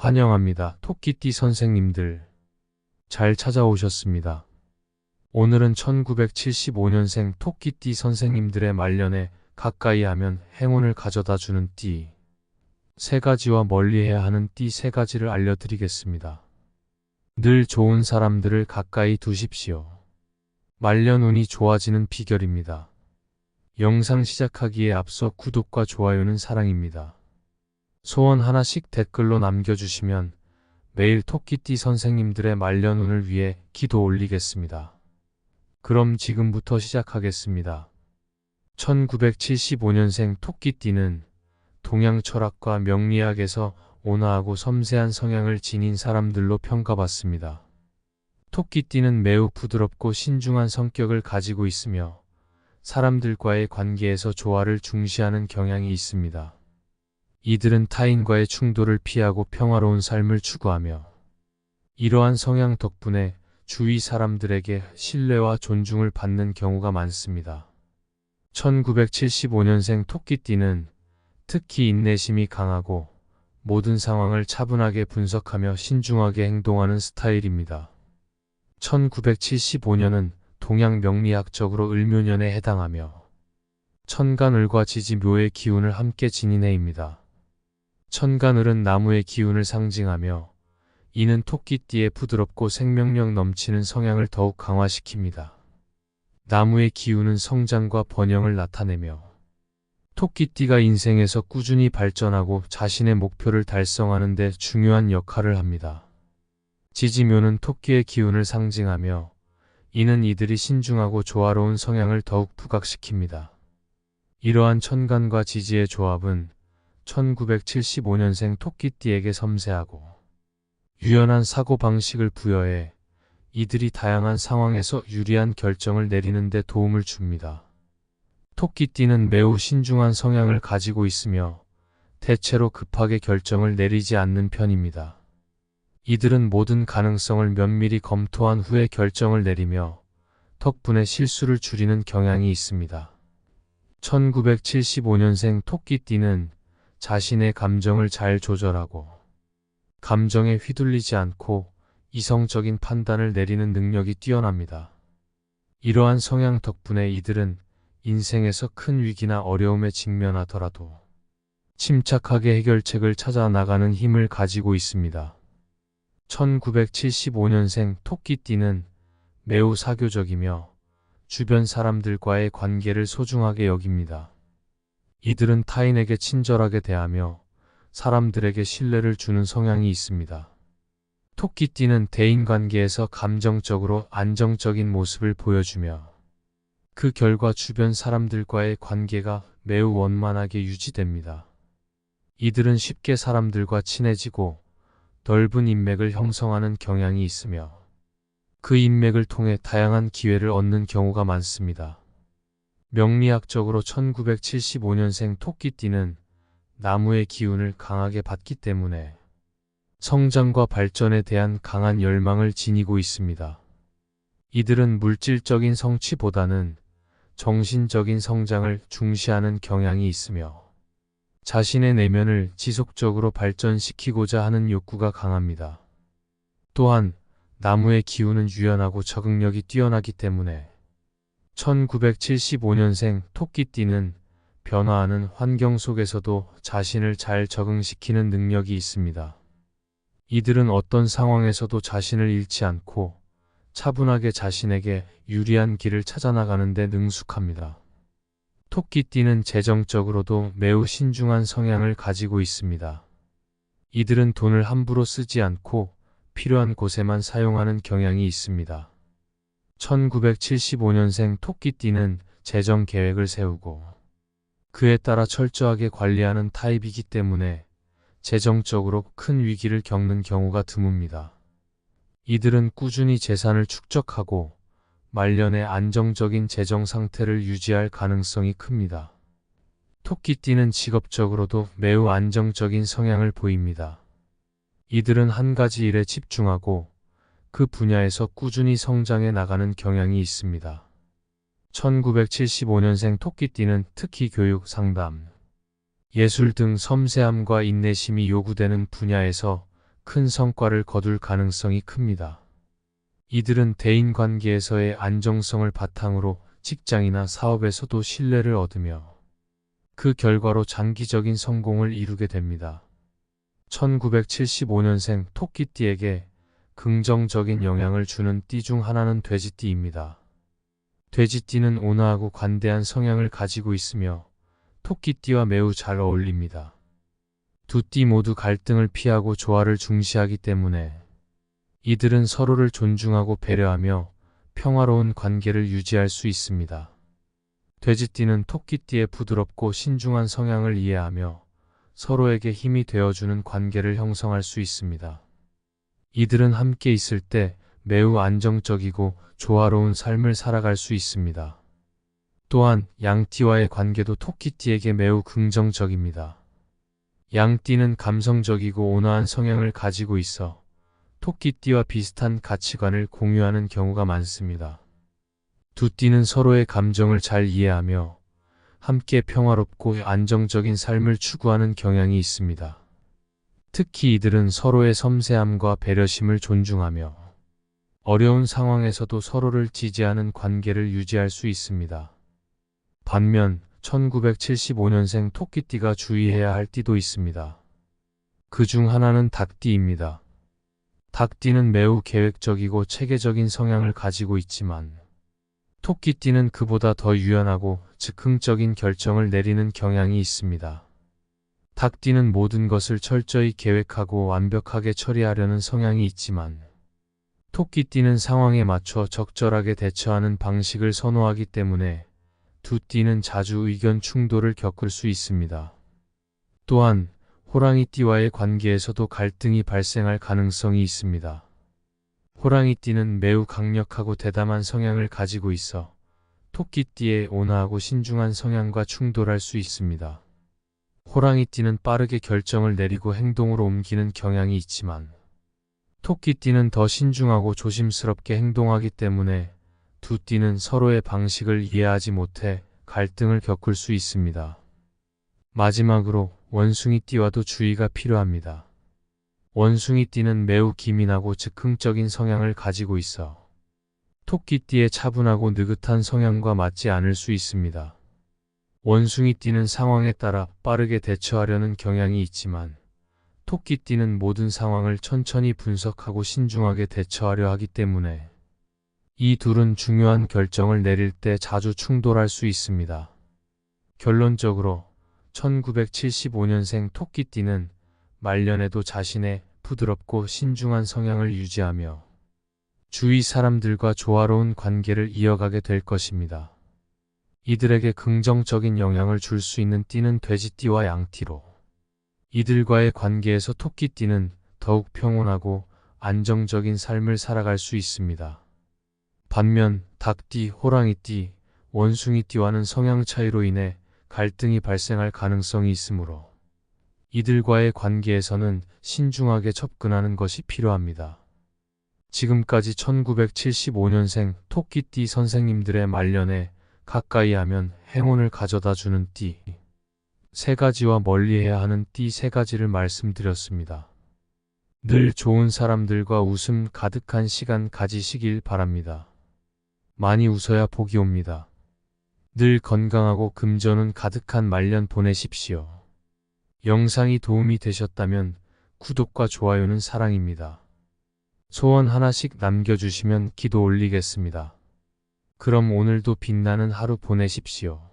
환영합니다. 토끼띠 선생님들. 잘 찾아오셨습니다. 오늘은 1975년생 토끼띠 선생님들의 말년에 가까이 하면 행운을 가져다 주는 띠. 세 가지와 멀리 해야 하는 띠 세 가지를 알려드리겠습니다. 늘 좋은 사람들을 가까이 두십시오. 말년 운이 좋아지는 비결입니다. 영상 시작하기에 앞서 구독과 좋아요는 사랑입니다. 소원 하나씩 댓글로 남겨주시면 매일 토끼띠 선생님들의 말년운을 위해 기도 올리겠습니다. 그럼 지금부터 시작하겠습니다. 1975년생 토끼띠는 동양 철학과 명리학에서 온화하고 섬세한 성향을 지닌 사람들로 평가받습니다. 토끼띠는 매우 부드럽고 신중한 성격을 가지고 있으며 사람들과의 관계에서 조화를 중시하는 경향이 있습니다. 이들은 타인과의 충돌을 피하고 평화로운 삶을 추구하며 이러한 성향 덕분에 주위 사람들에게 신뢰와 존중을 받는 경우가 많습니다. 1975년생 토끼띠는 특히 인내심이 강하고 모든 상황을 차분하게 분석하며 신중하게 행동하는 스타일입니다. 1975년은 동양 명리학적으로 을묘년에 해당하며 천간을과 지지묘의 기운을 함께 지닌 해입니다. 천간을은 나무의 기운을 상징하며 이는 토끼띠의 부드럽고 생명력 넘치는 성향을 더욱 강화시킵니다. 나무의 기운은 성장과 번영을 나타내며 토끼띠가 인생에서 꾸준히 발전하고 자신의 목표를 달성하는 데 중요한 역할을 합니다. 지지묘는 토끼의 기운을 상징하며 이는 이들이 신중하고 조화로운 성향을 더욱 부각시킵니다. 이러한 천간과 지지의 조합은 1975년생 토끼띠에게 섬세하고 유연한 사고방식을 부여해 이들이 다양한 상황에서 유리한 결정을 내리는 데 도움을 줍니다. 토끼띠는 매우 신중한 성향을 가지고 있으며 대체로 급하게 결정을 내리지 않는 편입니다. 이들은 모든 가능성을 면밀히 검토한 후에 결정을 내리며 덕분에 실수를 줄이는 경향이 있습니다. 1975년생 토끼띠는 자신의 감정을 잘 조절하고 감정에 휘둘리지 않고 이성적인 판단을 내리는 능력이 뛰어납니다. 이러한 성향 덕분에 이들은 인생에서 큰 위기나 어려움에 직면하더라도 침착하게 해결책을 찾아 나가는 힘을 가지고 있습니다. 1975년생 토끼띠는 매우 사교적이며 주변 사람들과의 관계를 소중하게 여깁니다. 이들은 타인에게 친절하게 대하며 사람들에게 신뢰를 주는 성향이 있습니다. 토끼띠는 대인관계에서 감정적으로 안정적인 모습을 보여주며 그 결과 주변 사람들과의 관계가 매우 원만하게 유지됩니다. 이들은 쉽게 사람들과 친해지고 넓은 인맥을 형성하는 경향이 있으며 그 인맥을 통해 다양한 기회를 얻는 경우가 많습니다. 명리학적으로 1975년생 토끼띠는 나무의 기운을 강하게 받기 때문에 성장과 발전에 대한 강한 열망을 지니고 있습니다. 이들은 물질적인 성취보다는 정신적인 성장을 중시하는 경향이 있으며 자신의 내면을 지속적으로 발전시키고자 하는 욕구가 강합니다. 또한 나무의 기운은 유연하고 적응력이 뛰어나기 때문에 1975년생 토끼띠는 변화하는 환경 속에서도 자신을 잘 적응시키는 능력이 있습니다. 이들은 어떤 상황에서도 자신을 잃지 않고 차분하게 자신에게 유리한 길을 찾아나가는 데 능숙합니다. 토끼띠는 재정적으로도 매우 신중한 성향을 가지고 있습니다. 이들은 돈을 함부로 쓰지 않고 필요한 곳에만 사용하는 경향이 있습니다. 1975년생 토끼띠는 재정 계획을 세우고 그에 따라 철저하게 관리하는 타입이기 때문에 재정적으로 큰 위기를 겪는 경우가 드뭅니다. 이들은 꾸준히 재산을 축적하고 말년에 안정적인 재정 상태를 유지할 가능성이 큽니다. 토끼띠는 직업적으로도 매우 안정적인 성향을 보입니다. 이들은 한 가지 일에 집중하고 그 분야에서 꾸준히 성장해 나가는 경향이 있습니다. 1975년생 토끼띠는 특히 교육, 상담, 예술 등 섬세함과 인내심이 요구되는 분야에서 큰 성과를 거둘 가능성이 큽니다. 이들은 대인 관계에서의 안정성을 바탕으로 직장이나 사업에서도 신뢰를 얻으며 그 결과로 장기적인 성공을 이루게 됩니다. 1975년생 토끼띠에게 긍정적인 영향을 주는 띠 중 하나는 돼지띠입니다. 돼지띠는 온화하고 관대한 성향을 가지고 있으며 토끼띠와 매우 잘 어울립니다. 두 띠 모두 갈등을 피하고 조화를 중시하기 때문에 이들은 서로를 존중하고 배려하며 평화로운 관계를 유지할 수 있습니다. 돼지띠는 토끼띠의 부드럽고 신중한 성향을 이해하며 서로에게 힘이 되어주는 관계를 형성할 수 있습니다. 이들은 함께 있을 때 매우 안정적이고 조화로운 삶을 살아갈 수 있습니다. 또한 양띠와의 관계도 토끼띠에게 매우 긍정적입니다. 양띠는 감성적이고 온화한 성향을 가지고 있어 토끼띠와 비슷한 가치관을 공유하는 경우가 많습니다. 두 띠는 서로의 감정을 잘 이해하며 함께 평화롭고 안정적인 삶을 추구하는 경향이 있습니다. 특히 이들은 서로의 섬세함과 배려심을 존중하며 어려운 상황에서도 서로를 지지하는 관계를 유지할 수 있습니다. 반면 1975년생 토끼띠가 주의해야 할 띠도 있습니다. 그 중 하나는 닭띠입니다. 닭띠는 매우 계획적이고 체계적인 성향을 가지고 있지만 토끼띠는 그보다 더 유연하고 즉흥적인 결정을 내리는 경향이 있습니다. 닭띠는 모든 것을 철저히 계획하고 완벽하게 처리하려는 성향이 있지만 토끼띠는 상황에 맞춰 적절하게 대처하는 방식을 선호하기 때문에 두 띠는 자주 의견 충돌을 겪을 수 있습니다. 또한 호랑이띠와의 관계에서도 갈등이 발생할 가능성이 있습니다. 호랑이띠는 매우 강력하고 대담한 성향을 가지고 있어 토끼띠의 온화하고 신중한 성향과 충돌할 수 있습니다. 호랑이띠는 빠르게 결정을 내리고 행동으로 옮기는 경향이 있지만 토끼띠는 더 신중하고 조심스럽게 행동하기 때문에 두 띠는 서로의 방식을 이해하지 못해 갈등을 겪을 수 있습니다. 마지막으로 원숭이띠와도 주의가 필요합니다. 원숭이띠는 매우 기민하고 즉흥적인 성향을 가지고 있어 토끼띠의 차분하고 느긋한 성향과 맞지 않을 수 있습니다. 원숭이 띠는 상황에 따라 빠르게 대처하려는 경향이 있지만 토끼띠는 모든 상황을 천천히 분석하고 신중하게 대처하려 하기 때문에 이 둘은 중요한 결정을 내릴 때 자주 충돌할 수 있습니다. 결론적으로 1975년생 토끼띠는 말년에도 자신의 부드럽고 신중한 성향을 유지하며 주위 사람들과 조화로운 관계를 이어가게 될 것입니다. 이들에게 긍정적인 영향을 줄 수 있는 띠는 돼지띠와 양띠로 이들과의 관계에서 토끼띠는 더욱 평온하고 안정적인 삶을 살아갈 수 있습니다. 반면 닭띠, 호랑이띠, 원숭이띠와는 성향 차이로 인해 갈등이 발생할 가능성이 있으므로 이들과의 관계에서는 신중하게 접근하는 것이 필요합니다. 지금까지 1975년생 토끼띠 선생님들의 말년에 가까이 하면 행운을 가져다 주는 띠. 세 가지와 멀리 해야 하는 띠 세 가지를 말씀드렸습니다. 늘 좋은 사람들과 웃음 가득한 시간 가지시길 바랍니다. 많이 웃어야 복이 옵니다. 늘 건강하고 금전운 가득한 말년 보내십시오. 영상이 도움이 되셨다면 구독과 좋아요는 사랑입니다. 소원 하나씩 남겨주시면 기도 올리겠습니다. 그럼 오늘도 빛나는 하루 보내십시오.